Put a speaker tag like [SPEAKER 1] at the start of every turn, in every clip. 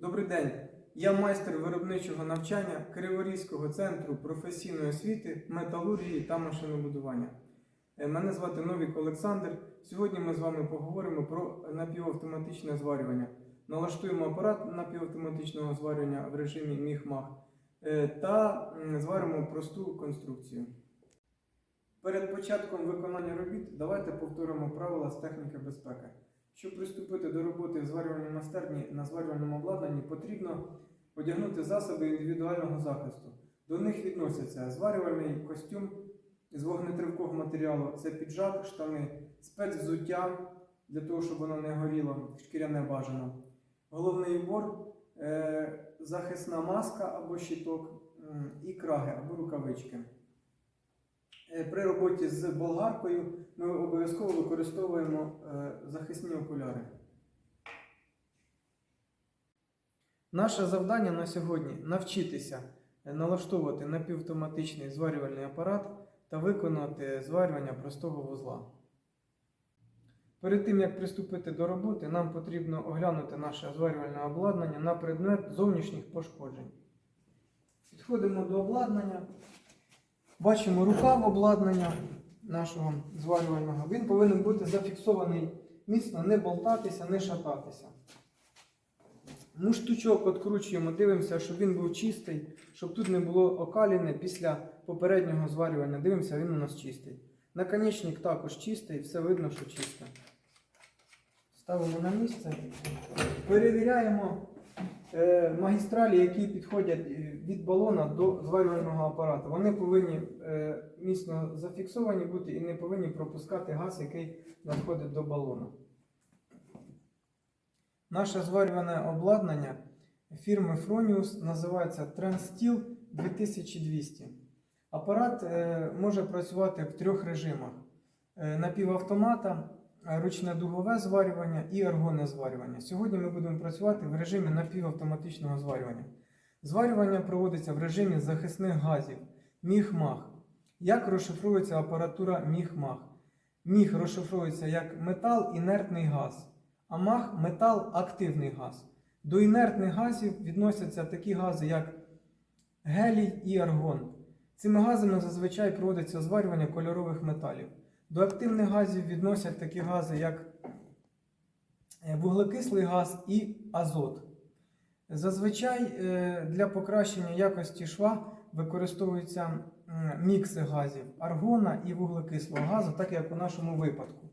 [SPEAKER 1] Добрий день. Я майстер виробничого навчання Криворізького центру професійної освіти, металургії та машинобудування. Е, Мене звати Новік Олександр. Сьогодні ми з вами поговоримо про напівавтоматичне зварювання. Налаштуємо апарат напівавтоматичного зварювання в режимі міг-маг е, та зваримо просту конструкцію. Перед початком виконання робіт давайте повторимо правила з техніки безпеки. Щоб приступити до роботи в зварювальній майстерні на зварювальному обладнанні, потрібно одягнути засоби індивідуального захисту. До них відносяться зварювальний костюм з вогнетривкого матеріалу, це піджак, штани, спецвзуття для того, щоб воно не горіло, шкіряне бажано. Головний убор, е, захисна маска або щиток і краги або рукавички. Е, При роботі з болгаркою ми обов'язково використовуємо е, захисні окуляри. Наше завдання на сьогодні навчитися е, налаштовувати напівавтоматичний зварювальний апарат та виконати зварювання простого вузла. Перед тим як приступити до роботи, нам потрібно оглянути наше зварювальне обладнання на предмет зовнішніх пошкоджень. Підходимо до обладнання. Бачимо рукав обладнання нашого зварювального. Він повинен бути зафіксований міцно, не болтатися, не шататися. Муштучок відкручуємо, дивимося, щоб він був чистий, щоб тут не було окаліни після попереднього зварювання. Дивимося, він у нас чистий. Наконечник також чистий, все видно, що чисто. Ставимо на місце. Перевіряємо магістралі, які підходять е, від балона до зварювального апарату. Вони повинні е, міцно зафіксовані бути і не повинні пропускати газ, який надходить до балона. Наше зварюване обладнання фірми Fronius називається Transsteel 2200. Апарат е, може працювати в трьох режимах: Е, напівавтомата, е, ручне дугове зварювання і аргонне зварювання. Сьогодні ми будемо працювати в режимі напівавтоматичного зварювання. Зварювання проводиться в режимі захисних газів міг-маг. Як розшифровується апаратура міг-маг? Міг розшифровується як метал інертний газ, а маг метал активний газ. До інертних газів відносяться такі гази, як гелій і аргон. Цими газами зазвичай проводиться зварювання кольорових металів. До активних газів відносять такі гази, як е, вуглекислий газ і азот. Зазвичай е, для покращення якості шва використовуються мікси газів аргона і вуглекислого газу, так як у нашому випадку.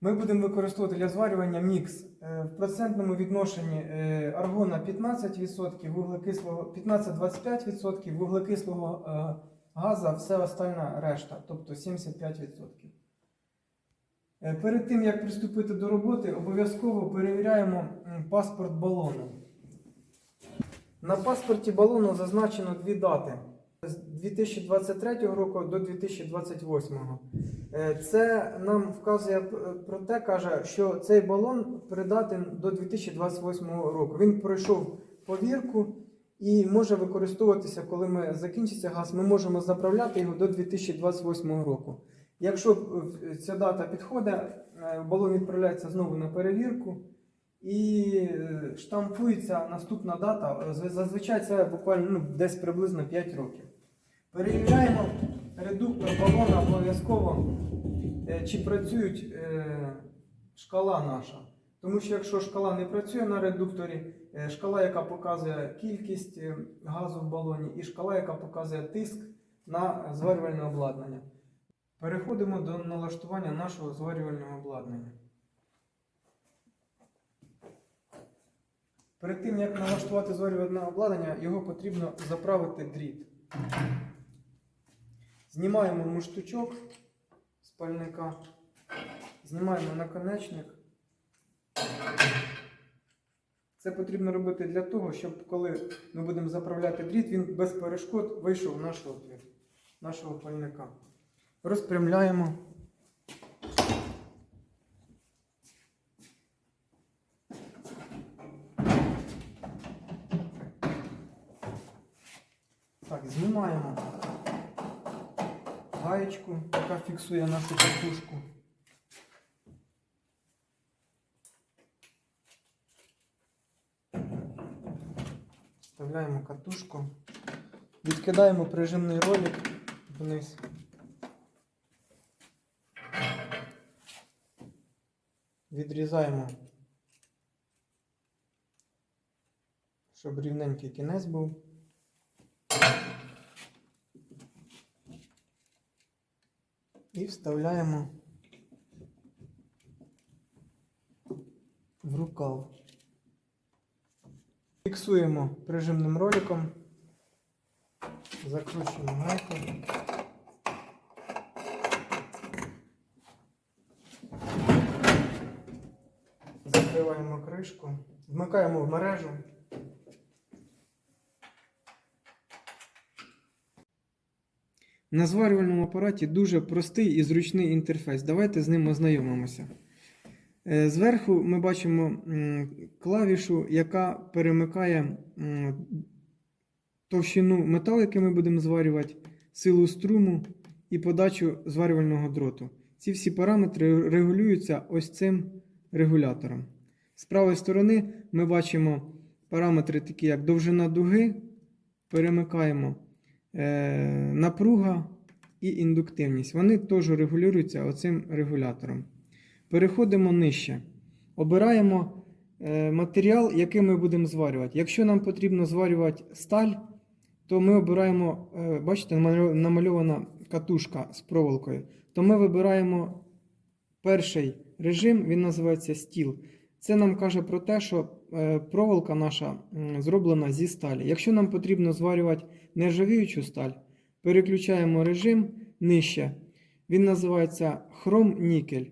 [SPEAKER 1] Ми будемо використовувати для зварювання мікс е, в процентному відношенні аргона 15%, вуглекислого 15-25%, вуглекислого газа, все остальна решта, тобто 75%. Е, Перед тим як приступити до роботи, обов'язково перевіряємо паспорт балону. На паспорті балону зазначено дві дати з 2023 року до 2028. Е, Це нам вказує про те, каже, що цей балон придатен до 2028 року. Він пройшов повірку і може використовуватися, коли ми закінчиться газ. Ми можемо заправляти його до 2028 року. Якщо е, ця дата підходить, е, балон відправляється знову на перевірку і е, штампується наступна дата. Зазвичай це буквально ну, десь приблизно 5 років. Перевіряємо редуктор балона обов'язково, чи працюють шкала наша. Тому що якщо шкала не працює на редукторі, е, шкала, яка показує кількість е, газу в балоні, і шкала, яка показує тиск на зварювальне обладнання. Переходимо до налаштування нашого зварювального обладнання. Перед тим, як налаштувати зварювальне обладнання, його потрібно заправити дріт. Знімаємо муштучок з пальника, знімаємо наконечник. Це потрібно робити для того, щоб коли ми будемо заправляти дріт, він без перешкод вийшов наш отвір нашого пальника. Розпрямляємо. Так, знімаємо гаєчку, яка фіксує нашу катушку. Вставляємо катушку. Відкидаємо прижимний ролик вниз. Відрізаємо, щоб рівненький кінець був. І вставляємо в рукав. Фіксуємо прижимним роликом, закручуємо гайку. Закриваємо кришку, вмикаємо в мережу. На зварювальному апараті дуже простий і зручний інтерфейс. Давайте з ним ознайомимося. Е, Зверху ми бачимо клавішу, яка перемикає товщину металу, який ми будемо зварювати, силу струму і подачу зварювального дроту. Ці всі параметри регулюються ось цим регулятором. З правої сторони ми бачимо параметри, такі як довжина дуги, перемикаємо е, напруга і індуктивність. Вони теж регулюються оцим регулятором. Переходимо нижче. Обираємо е, матеріал, який ми будемо зварювати. Якщо нам потрібно зварювати сталь, то ми обираємо, е, бачите, намальована катушка з проволокою. То ми вибираємо перший режим, він називається стіл. Це нам каже про те, що е, проволока наша зроблена зі сталі. Якщо нам потрібно зварювати нержавіючу сталь, переключаємо режим нижче. Він називається хром-нікель.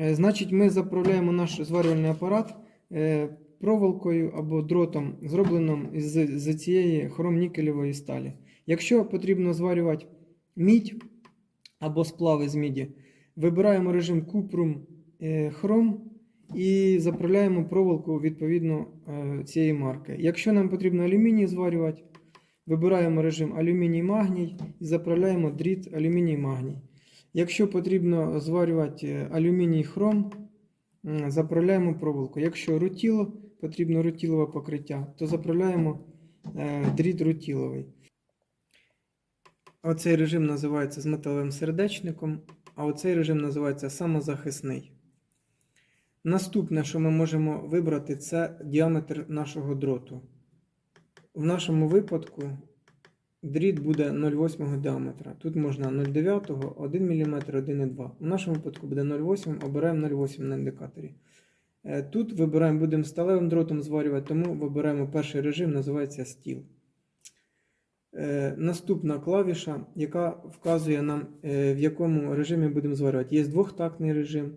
[SPEAKER 1] Е, Значить, ми заправляємо наш зварювальний апарат е, проволокою або дротом, зробленим з, з цієї хром-нікелевої сталі. Якщо потрібно зварювати мідь або сплави з міді, вибираємо режим Cuprum е, хром і заправляємо проволоку відповідно цієї марки. Якщо нам потрібно алюміній зварювати, вибираємо режим алюміній-магній і заправляємо дріт алюміній-магній. Якщо потрібно зварювати е, алюміній хром, заправляємо проволоку. Якщо рутіло, потрібно рутілове покриття, то заправляємо е, дріт рутіловий. Оцей режим називається з металевим сердечником, а оцей режим називається самозахисний. Наступне, що ми можемо вибрати, це діаметр нашого дроту. В нашому випадку дріт буде 0,8 діаметра. Тут можна 0,9, 1 мм, 1,2. В нашому випадку буде 0,8, обираємо 0,8 на індикаторі. Е, Тут вибираємо, будемо сталевим дротом зварювати, тому вибираємо перший режим, називається стіл. Е, Наступна клавіша, яка вказує нам, е, в якому режимі будемо зварювати. Є двохтактний режим,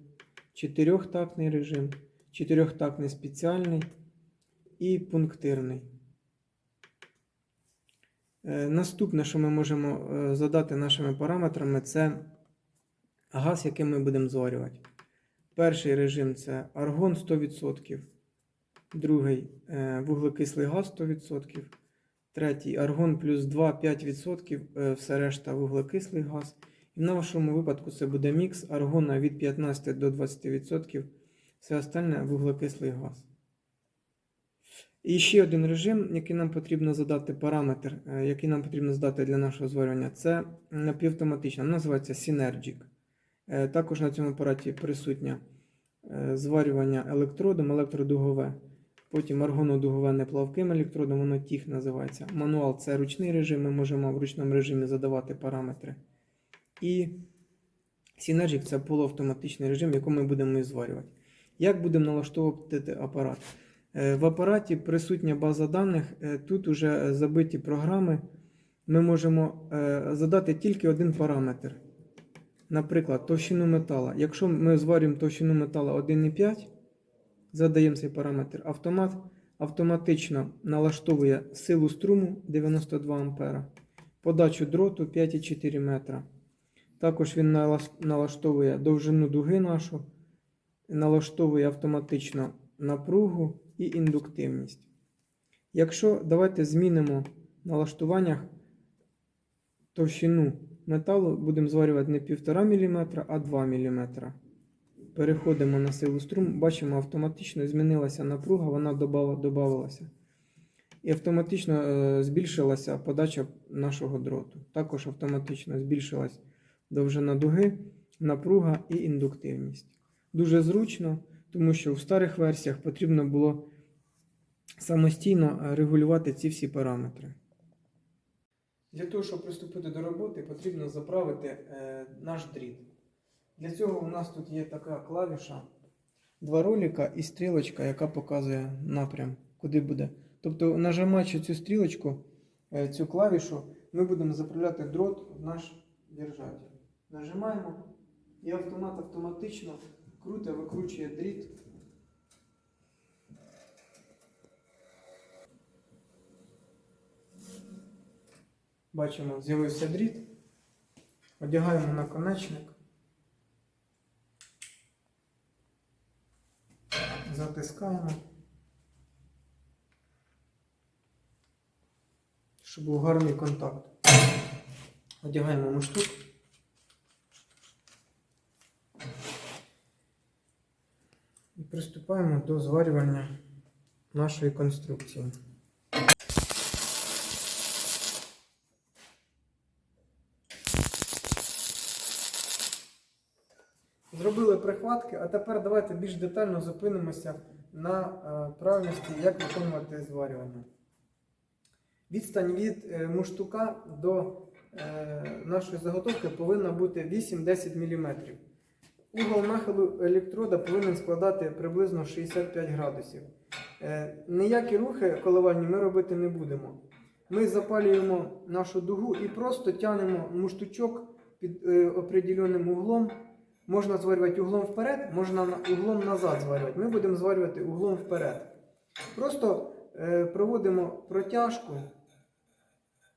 [SPEAKER 1] чотирьохтактний режим, чотирьохтактний спеціальний і пунктирний. Е, Наступне, що ми можемо е, задати нашими параметрами, це газ, яким ми будемо зварювати. Перший режим це аргон 100%, другий е, вуглекислий газ 100%, третій аргон плюс 2-5%, е, все решта вуглекислий газ. І в нашому випадку це буде мікс аргона від 15 до 20%, все остальне вуглекислий газ. І ще один режим, який нам потрібно задати параметр, е, який нам потрібно задати для нашого зварювання, це напівавтоматична, називається Synergic. Е, Також на цьому апараті присутнє е, зварювання електродом, електродугове. Потім аргонодугове неплавким електродом, воно тіх називається. Мануал це ручний режим, ми можемо в ручному режимі задавати параметри. І Synergic це полуавтоматичний режим, в якому ми будемо зварювати. Як будемо налаштовувати апарат? Е, В апараті присутня база даних, е, тут вже забиті програми. Ми можемо е, задати тільки один параметр. Наприклад, товщину метала. Якщо ми зварюємо товщину метала 1,5, задаємо цей параметр, автомат автоматично налаштовує силу струму 92 А, подачу дроту 5,4 метра. Також він налаштовує довжину дуги нашу, налаштовує автоматично напругу і індуктивність. Якщо давайте змінимо налаштуваннях товщину металу, будемо зварювати не 1,5 мм, а 2 мм. Переходимо на силу струм, бачимо, автоматично змінилася напруга, вона додавалася. і автоматично е, збільшилася подача нашого дроту. Також автоматично збільшилась довжина дуги, напруга і індуктивність. Дуже зручно, тому що в старих версіях потрібно було самостійно е, регулювати ці всі параметри. Для того, щоб приступити до роботи, потрібно заправити е, наш дріт. Для цього у нас тут є така клавіша, два ролика і стрілочка, яка показує напрям, куди буде. Тобто, нажимаючи цю стрілочку, е, цю клавішу, ми будемо заправляти дрот в наш держатель. Нажимаємо і автомат автоматично круто викручує дріт. Бачимо, з'явився дріт. Одягаємо наконечник. Затискаємо. Щоб був гарний контакт. Одягаємо муштук. І приступаємо до зварювання нашої конструкції. Прихватки, а тепер давайте більш детально зупинимося на е, правильності, як виконувати зварювання. Відстань від е, муштука до е, нашої заготовки повинна бути 8-10 мм. Угол нахилу електрода повинен складати приблизно 65 градусів. Ніякі рухи коливальні ми робити не будемо. Ми запалюємо нашу дугу і просто тягнемо муштучок під определеним углом. Можна зварювати углом вперед, можна углом назад зварювати. Ми будемо зварювати углом вперед. Просто е, проводимо протяжку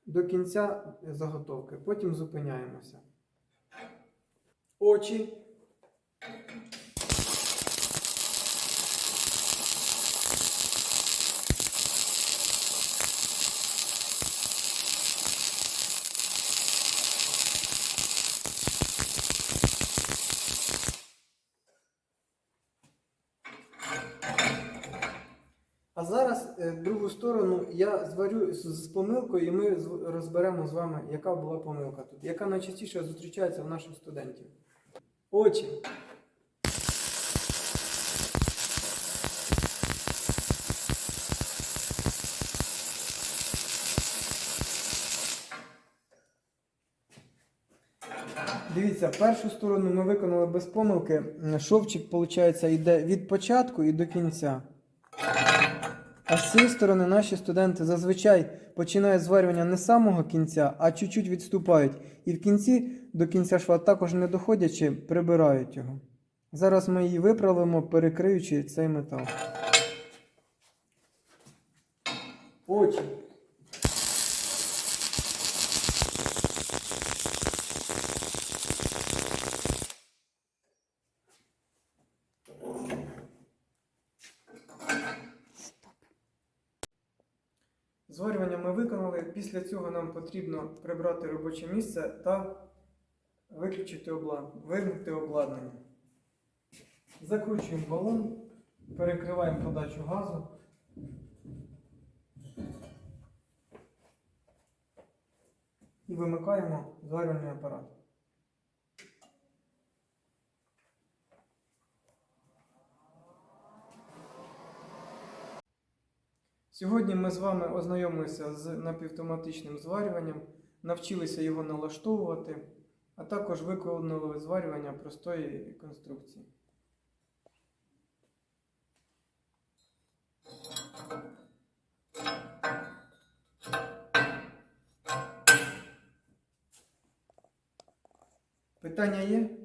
[SPEAKER 1] до кінця заготовки, потім зупиняємося. Очі. А зараз е, другу сторону я зварю з, помилкою, і ми розберемо з вами, яка була помилка тут, яка найчастіше зустрічається в наших студентів. Очі. Дивіться, першу сторону ми виконали без помилки. Шовчик, виходить, йде від початку і до кінця. А з цієї сторони наші студенти зазвичай починають зварювання не з самого кінця, а чуть-чуть відступають. І в кінці до кінця шва також не доходячи, прибирають його. Зараз ми її виправимо, перекриючи цей метал. Очі. Зварювання ми виконали. Після цього нам потрібно прибрати робоче місце та виключити обладнання, вимкнути обладнання. Закручуємо балон, перекриваємо подачу газу. І вимикаємо зварювальний апарат. Сьогодні ми з вами ознайомилися з напівтоматичним зварюванням, навчилися його налаштовувати, а також виконали зварювання простої конструкції. Питання є?